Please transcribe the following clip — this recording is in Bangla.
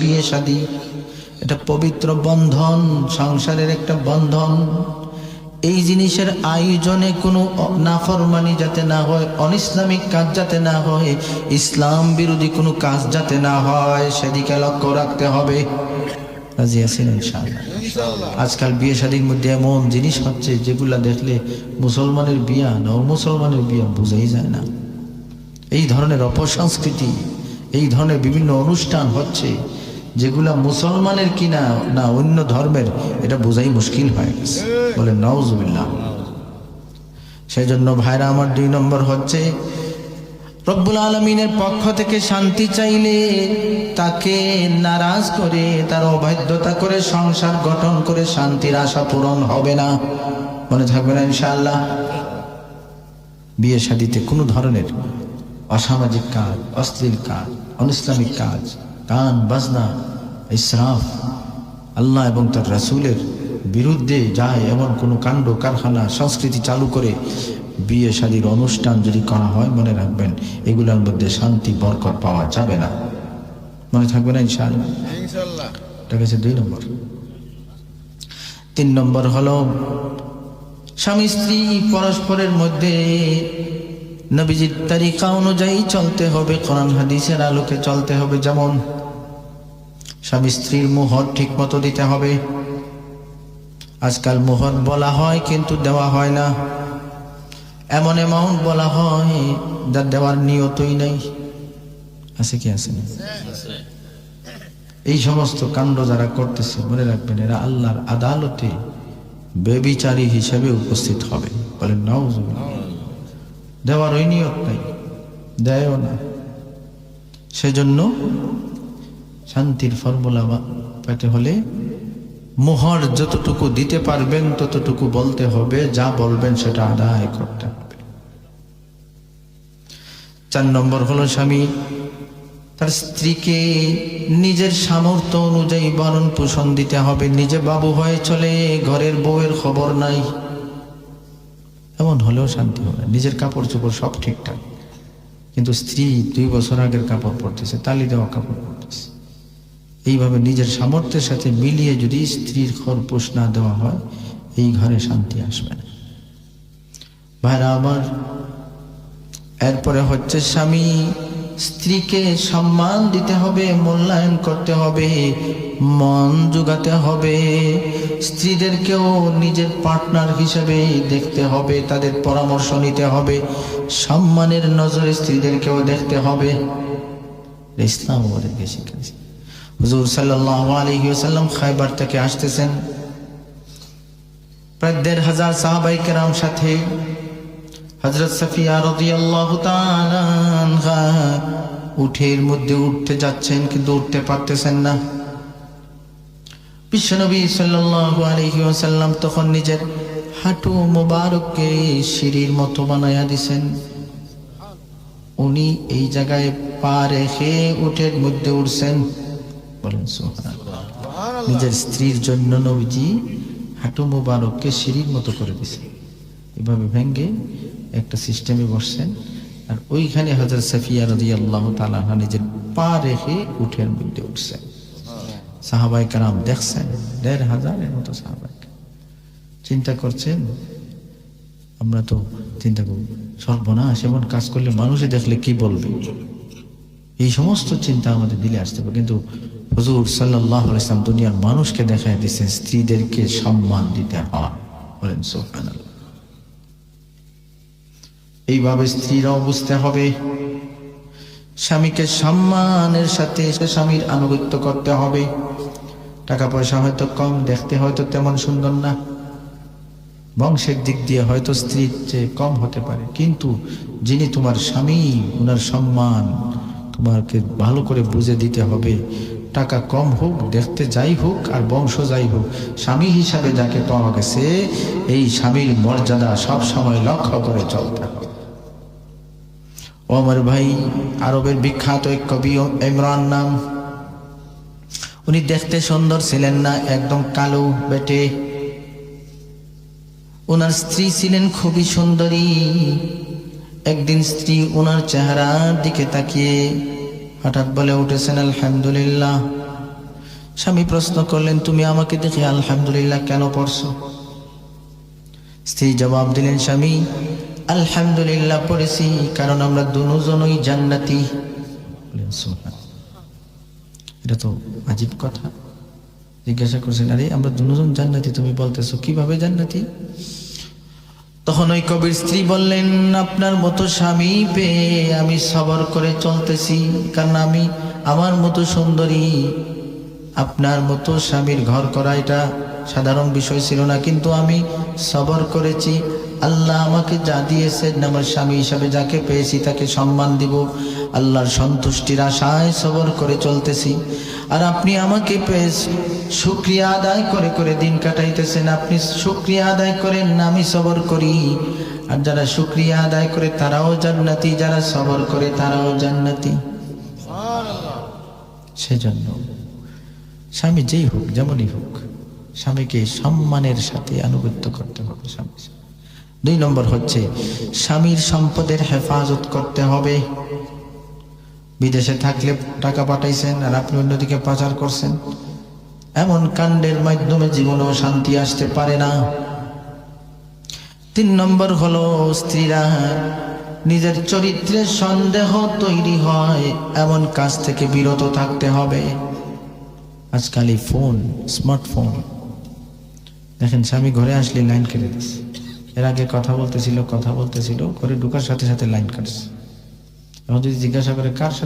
বিয়ে শাদী এটা পবিত্র বন্ধন সংসারের একটা বন্ধন। এই জিনিসের আয়োজনে কোনো নাফরমানি যাতে না হয় অনিসলামিক কাজ যাতে না হয় ইসলাম বিরোধী কোনো কাজ যাতে না হয় সেদিকে লক্ষ্য রাখতে হবে। রাজি আছেন ইনশাআল্লাহ? আজকাল বিয়ে শাদীর মধ্যে এমন জিনিস হচ্ছে যেগুলা দেখলে মুসলমানের বিয়া না মুসলমানের বিয়া বোঝাই যায় না। এই ধরনের অপসংস্কৃতি এই ধরনের বিভিন্ন অনুষ্ঠান হচ্ছে যেগুলা মুসলমানের কিনা না অন্য ধর্মের, এটা বোঝাই মুশকিল হয়ে গেছে। বলে নওজুবিল্লাহ সেই জন্য ভাইরা, আমার দুই নম্বর হচ্ছে, রব্বুল আলমিনের পক্ষ থেকে শান্তি চাইলে তাকে নারাজ করে, তার অবাধ্যতা করে, সংসার গঠন করে শান্তির আশা পূরণ হবে না। মনে থাকবে না, ইনশাআল্লাহ। বিয়ে শাদিতে কোনো ধরনের অসামাজিক কাজ, অশ্লীল কাজ, অনিসলামিক কাজ, গান, বাজনা ইসরাফ আল্লাহ এবং তার রাসূলের বিরুদ্ধে যায় এমন কোনো কাণ্ড কারখানা সংস্কৃতি চালু করে বিয়ে শাদীর অনুষ্ঠান যদি করা হয় মনে রাখবেন এগুলোর মধ্যে শান্তি বরকত পাওয়া যাবে না। মনে থাকবে না ইনশাআল্লাহ? এটা গেছে দুই নম্বর। তিন নম্বর হলো স্বামী স্ত্রী পরস্পরের মধ্যে নবীজির তারিকা অনুযায়ী চলতে হবে কোরআন হাদিসের আলোকে চলতে হবে। যেমন স্বামী স্ত্রীর মোহর ঠিক মতো দিতে হবে। আজকাল মোহর বলা হয়, কিন্তু দেওয়া হয় না। এমন অ্যামাউন্ট বলা হয়, যা দেওয়ার নিয়তই নেই। আছে কি, আছে এই সমস্ত কাণ্ড যারা করতেছে, মনে রাখবেন, এরা আল্লাহর আদালতে বেবিচারী হিসেবে উপস্থিত হবে। বলেন, নাউজুবিল্লাহ। দেওয়ার ওই নিয়ত নাই, দেয়ও না। সেজন্য শান্তির ফর্মুলা পেতে হলে মোহর যতটুকু দিতে পারবেন, ততটুকু বলতে হবে, যা বলবেন সেটা আদায় করতে হবে। চার নম্বর হলো স্বামী, তার স্ত্রীকে নিজের সামর্থ্য অনুযায়ী বরণ পোষণ দিতে হবে। নিজে বাবু হয়ে চলে, ঘরের বউয়ের খবর নাই। এমন হলেও শান্তি হবে। নিজের কাপড় চোপড় সব ঠিকঠাক। কিন্তু স্ত্রী দুই বছর আগের কাপড় পরতেছে, তালি দেওয়া কাপড় পরতেছে। এইভাবে নিজের সামর্থ্যের সাথে মিলিয়ে যদি স্ত্রীর খরপোষ না দেওয়া হয়, এই ঘরে শান্তি আসবে না। ভাইরা, আমার এরপরে হচ্ছে স্বামী, স্ত্রীকে সম্মান দিতে হবে, মূল্যায়ন করতে হবে, মন যোগাতে হবে, স্ত্রীদেরকেও নিজের পার্টনার হিসেবে দেখতে হবে, তাদের পরামর্শ নিতে হবে, সম্মানের নজরে স্ত্রীদেরকেও দেখতে হবে। ইসলাম আমাদেরকে শিখেছে হুজুর সাল্লাহ আলহি সাল্লাম খাইবার থেকে আসতেছেন। প্রায় দেড় হাজার সাহাবাই কেরাম সাথে হজরত সফিয়া রাদিয়াল্লাহু তাআলা উঠের মধ্যে উঠতে যাচ্ছেন কিন্তু উঠতে পারতেছেন না। বিশ্বনবী সাল্লাল্লাহু আলাইহি ওয়াসাল্লাম তখন নিজের হাঁটু মোবারককে সিঁড়ির মতো বানায়া দিছেন। উনি এই জায়গায় পা রেখে উঠের মধ্যে উঠছেন। বলেন নিজের স্ত্রীর জন্য নবীজি হাঁটু মোবারককে সিঁড়ির মতো করে দিছে। এভাবে ভেঙ্গে একটা সিস্টেমে বসছেন। আর ওইখানে হাজার সাফিয়া রাজি আল্লাহ তালা নিজের পা রেখে উঠের মধ্যে উঠছেন। সাহাবাই কারাম দেখছেন, দেড় হাজারের মতো সাহাবাই চিন্তা করছেন, আমরা তো চিন্তা করব, সর্বনাশ, এমন কাজ করলে মানুষে দেখলে কি বলবে? এই সমস্ত চিন্তা আমাদের দিলে আসতে হবে। কিন্তু হুজুর সাল্লাহ ইসলাম দুনিয়ার মানুষকে দেখায় দিচ্ছেন স্ত্রীদেরকে সম্মান দিতে হয়। এইভাবে স্ত্রীরাও বুঝতে হবে, স্বামীকে সম্মানের সাথে স্বামীর আনুগত্য করতে হবে। টাকা পয়সা হয়তো কম, দেখতে হয়তো তেমন সুন্দর না। বংশের দিক দিয়ে হয়তো স্ত্রীর চেয়ে কম হতে পারে। কিন্তু যিনি তোমার স্বামী ওনার সম্মান তোমাকে ভালো করে বুঝে দিতে হবে টাকা কম হোক, দেখতে যাই হোক আর বংশ যাই হোক, স্বামী হিসাবে যাকে পাওয়া গেছে এই স্বামীর মর্যাদা সব সময় লক্ষ্য করে চলতে হবে। ও ভাই, আরবের বিখ্যাত এক কবি ইমরান নাম। উনি দেখতে সুন্দর ছিলেন না, একদম কালো বেটে। ওনার স্ত্রী ছিলেন খুবই সুন্দরী। একদিন স্ত্রী ওনার চেহারার দিকে তাকিয়ে হঠাৎ বলে উঠেছেন, আলহামদুলিল্লাহ। স্বামী প্রশ্ন করলেন, তুমি আমাকে দেখে আলহামদুলিল্লাহ কেন পড়ছো? স্ত্রী জবাব দিলেন, স্বামী, আলহামদুলিল্লাহ পড়েছি, কারণ আমরা দুজনই জান্নাতি। এটা তো আজীব কথা। জিজ্ঞাসা করছেন, আরে, আমরা দুজন জান্নাতি, তুমি বলতেছো, কীভাবে জান্নাতি? তখন ওই কবির স্ত্রী বললেন, আপনার মতো স্বামী পেয়ে আমি সবর করে চলতেছি, কারণ আমি আমার মতো সুন্দরী। আপনার মতো স্বামীর ঘর করা এটা সাধারণ বিষয় ছিল না, কিন্তু আমি সবর করেছি। আল্লাহ আমাকে যা দিয়েছেন, আমার স্বামী হিসাবে যাকে পেয়েছি তাকে সম্মান দিব। আল্লাহর সন্তুষ্টির আশায় সবর করে চলতেছি। আর আপনি আমাকে পেয়ে শুক্রিয়া আদায় করে করে দিন কাটাইতেছেন। আপনি শুক্রিয়া আদায় করেন আমি সবর করি। আর যারা শুক্রিয়া আদায় করে, তারাও জান্নাতি। যারা সবর করে, তারাও জান্নাতি। সেজন্য স্বামী যেই হোক, যেমনই হোক, স্বামীকে সম্মানের সাথে আনুগত্য করতে হবে স্বামী দুই নম্বর হচ্ছে, স্বামীর সম্পদের হেফাজত করতে হবে। বিদেশে থাকলে টাকা পাঠাইছেন আর আপনি অন্যদিকে পাচার করছেন। এমন কাণ্ডের মাধ্যমে জীবনেও শান্তি আসতে পারে না। তিন নম্বর হলো স্ত্রীরা, নিজের চরিত্রে সন্দেহ তৈরি হয়, এমন কাজ থেকে বিরত থাকতে হবে। আজকাল এই ফোন, স্মার্টফোন, দেখেন স্বামী ঘরে আসলে লাইন কেটে দিচ্ছে এর আগে কথা বলতেছিল কথা বলতেছিল, ঘরে ঢুকার সাথে সাথে লাইন কাটছে। এখন যদি জিজ্ঞাসা করে কার সাথে